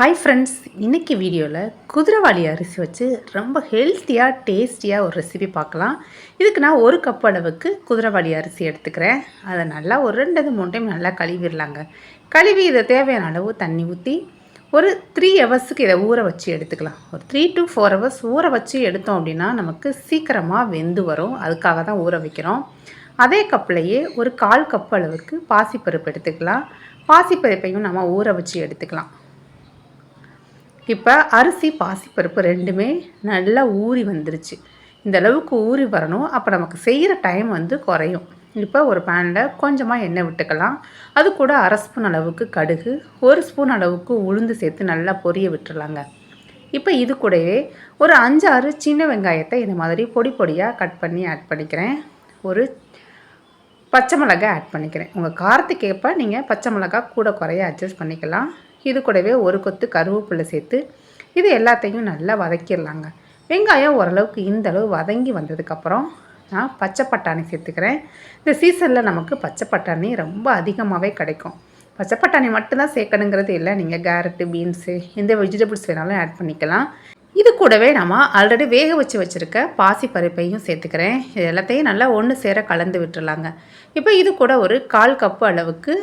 Hi friends இன்றைக்கி வீடியோவில் குதிரைவாளி அரிசி வச்சு ரொம்ப ஹெல்த்தியாக டேஸ்டியாக ஒரு ரெசிபி பார்க்கலாம். இதுக்கு நான் ஒரு கப் அளவுக்கு குதிரைவாளி அரிசி எடுத்துக்கிறேன். அதை நல்லா ஒரு ரெண்டு மூணு டைம் நல்லா கழுவிடலாங்க. கழுவி இதை தேவையான அளவு தண்ணி ஊற்றி ஒரு த்ரீ ஹவர்ஸுக்கு இதை ஊற வச்சு எடுத்துக்கலாம். ஒரு த்ரீ டு ஃபோர் ஹவர்ஸ் ஊற வச்சு எடுத்தோம் அப்படின்னா நமக்கு சீக்கிரமாக வெந்து வரும். அதுக்காக தான் ஊற வைக்கிறோம். அதே கப்லையே ஒரு கால் கப் அளவுக்கு பாசிப்பருப்பு எடுத்துக்கலாம். பாசிப்பருப்பையும் நம்ம ஊற வச்சு எடுத்துக்கலாம். இப்போ அரிசி பாசிப்பருப்பு ரெண்டுமே நல்லா ஊறி வந்துருச்சு. இந்த அளவுக்கு ஊறி வரணும். அப்போ நமக்கு செய்கிற டைம் வந்து குறையும். இப்போ ஒரு பேனில் கொஞ்சமாக எண்ணெய் விட்டுக்கலாம். அது கூட அரை ஸ்பூன் அளவுக்கு கடுகு ஒரு ஸ்பூன் அளவுக்கு உளுந்து சேர்த்து நல்லா பொரிய விட்டுடலாங்க இப்போ இது கூடவே ஒரு அஞ்சாறு சின்ன வெங்காயத்தை இந்த மாதிரி பொடி பொடியாக கட் பண்ணி ஆட் பண்ணிக்கிறேன். ஒரு பச்சை மிளகாய் ஆட் பண்ணிக்கிறேன். உங்கள் காரத்துக்கு ஏற்ப நீங்கள் பச்சை மிளகாய் கூட குறைய அட்ஜஸ்ட் பண்ணிக்கலாம். இது கூடவே ஒரு கொத்து கருவேப்பிலை சேர்த்து இது எல்லாத்தையும் நல்லா வதக்கிடலாங்க. வெங்காயம் ஓரளவுக்கு இந்த அளவு வதங்கி வந்ததுக்கப்புறம் நான் பச்சை பட்டாணி சேர்த்துக்கிறேன். இந்த சீசனில் நமக்கு பச்சை பட்டாணி ரொம்ப அதிகமாகவே கிடைக்கும். பச்சை பட்டாணி மட்டும்தான் சேர்க்கணுங்கிறது இல்லை. நீங்கள் கேரட்டு பீன்ஸு எந்த வெஜிடபிள்ஸ் வேணாலும் ஆட் பண்ணிக்கலாம். கூடவே நம்ம ஆல்ரெடி வேக வச்சு வச்சுருக்க பாசி பருப்பையும் சேர்த்துக்கிறேன். இது எல்லாத்தையும் நல்லா ஒன்று சேர கலந்து விட்டுறலாங்க. இப்போ இது கூட ஒரு கால் கப்பு அளவுக்கு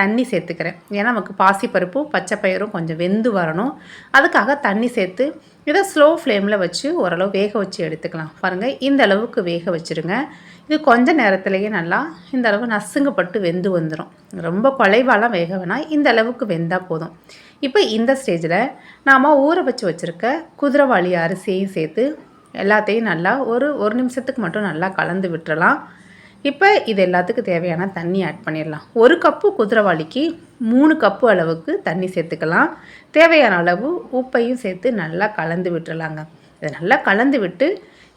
தண்ணி சேர்த்துக்கிறேன். ஏன்னா நமக்கு பாசிப்பருப்பும் பச்சை பயிரும் கொஞ்சம் வெந்து வரணும். அதுக்காக தண்ணி சேர்த்து இதை ஸ்லோ ஃப்ளேமில் வச்சு ஓரளவு வேக வச்சு எடுத்துக்கலாம். பாருங்கள் இந்த அளவுக்கு வேக வச்சுருங்க. இது கொஞ்ச நேரத்துலேயே நல்லா இந்த அளவு நசுங்கப்பட்டு வெந்து வந்துடும் ரொம்ப குலைவாலாம் வேக வேணால் இந்த அளவுக்கு வெந்தால் போதும். இப்போ இந்த ஸ்டேஜில் நாம் ஊற வச்சு வச்சுருக்க குதிரைவாளி அரிசியையும் சேர்த்து எல்லாத்தையும் நல்லா ஒரு ஒரு நிமிஷத்துக்கு மட்டும் நல்லா கலந்து விட்டுறலாம். இப்போ இது எல்லாத்துக்கும் தேவையான தண்ணி ஆட் பண்ணிடலாம். ஒரு கப்பு குதிரைவாளிக்கு மூணு கப்பு அளவுக்கு தண்ணி சேர்த்துக்கலாம். தேவையான அளவு உப்பையும் சேர்த்து நல்லா கலந்து விட்டுடலாங்க. இதை நல்லா கலந்து விட்டு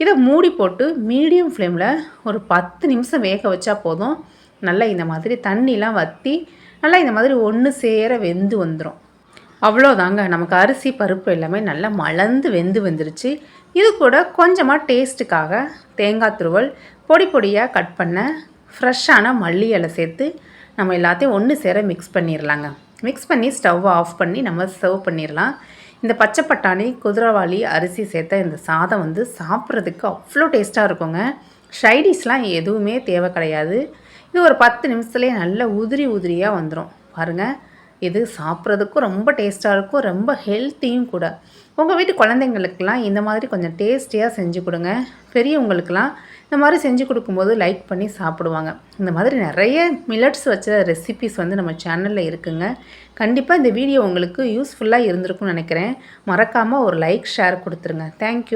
இதை மூடி போட்டு மீடியம் ஃப்ளேமில் ஒரு பத்து நிமிஷம் வேக வச்சா போதும். நல்லா இந்த மாதிரி தண்ணிலாம் வற்றி நல்லா இந்த மாதிரி ஒன்று சேர வெந்து வந்துடும் அவ்வளோதாங்க நமக்கு அரிசி பருப்பு எல்லாமே நல்லா மலர்ந்து வெந்து வந்துருச்சு. இது கூட கொஞ்சமாக டேஸ்ட்டுக்காக தேங்காய் துருவல் பொடி பொடியாக கட் பண்ண ஃப்ரெஷ்ஷான மல்லி இலை சேர்த்து நம்ம எல்லாத்தையும் ஒன்று சேர மிக்ஸ் பண்ணிடலாங்க மிக்ஸ் பண்ணி ஸ்டவ்வை ஆஃப் பண்ணி நம்ம சர்வ் பண்ணிடலாம் இந்த பச்சை பட்டாணி குதிரைவாளி அரிசி சேர்த்த இந்த சாதம் வந்து சாப்பிட்றதுக்கு அவ்வளோ டேஸ்ட்டாக இருக்குங்க. ஷைடிஷ்லாம் எதுவுமே தேவை கிடையாது. இது ஒரு பத்து நிமிஷத்துலேயே நல்லா உதிரி உதிரியாக வந்துடும் பாருங்கள் இது சாப்பிட்றதுக்கும் ரொம்ப டேஸ்ட்டாக இருக்கும் ரொம்ப ஹெல்த்தியும் கூட. உங்கள் வீட்டு குழந்தைங்களுக்கெல்லாம் இந்த மாதிரி கொஞ்சம் டேஸ்டியாக செஞ்சு கொடுங்க. பெரியவங்களுக்கெல்லாம் இந்த மாதிரி செஞ்சு கொடுக்கும்போது லைக் பண்ணி சாப்பிடுவாங்க. இந்த மாதிரி நிறைய மில்லட்ஸ் வச்ச ரெசிபிஸ் வந்து நம்ம சேனலில் இருக்குங்க. கண்டிப்பாக இந்த வீடியோ உங்களுக்கு யூஸ்ஃபுல்லாக இருந்திருக்கும்னு நினைக்கிறேன். மறக்காமல் ஒரு லைக் ஷேர் கொடுத்துருங்க. தேங்க்யூ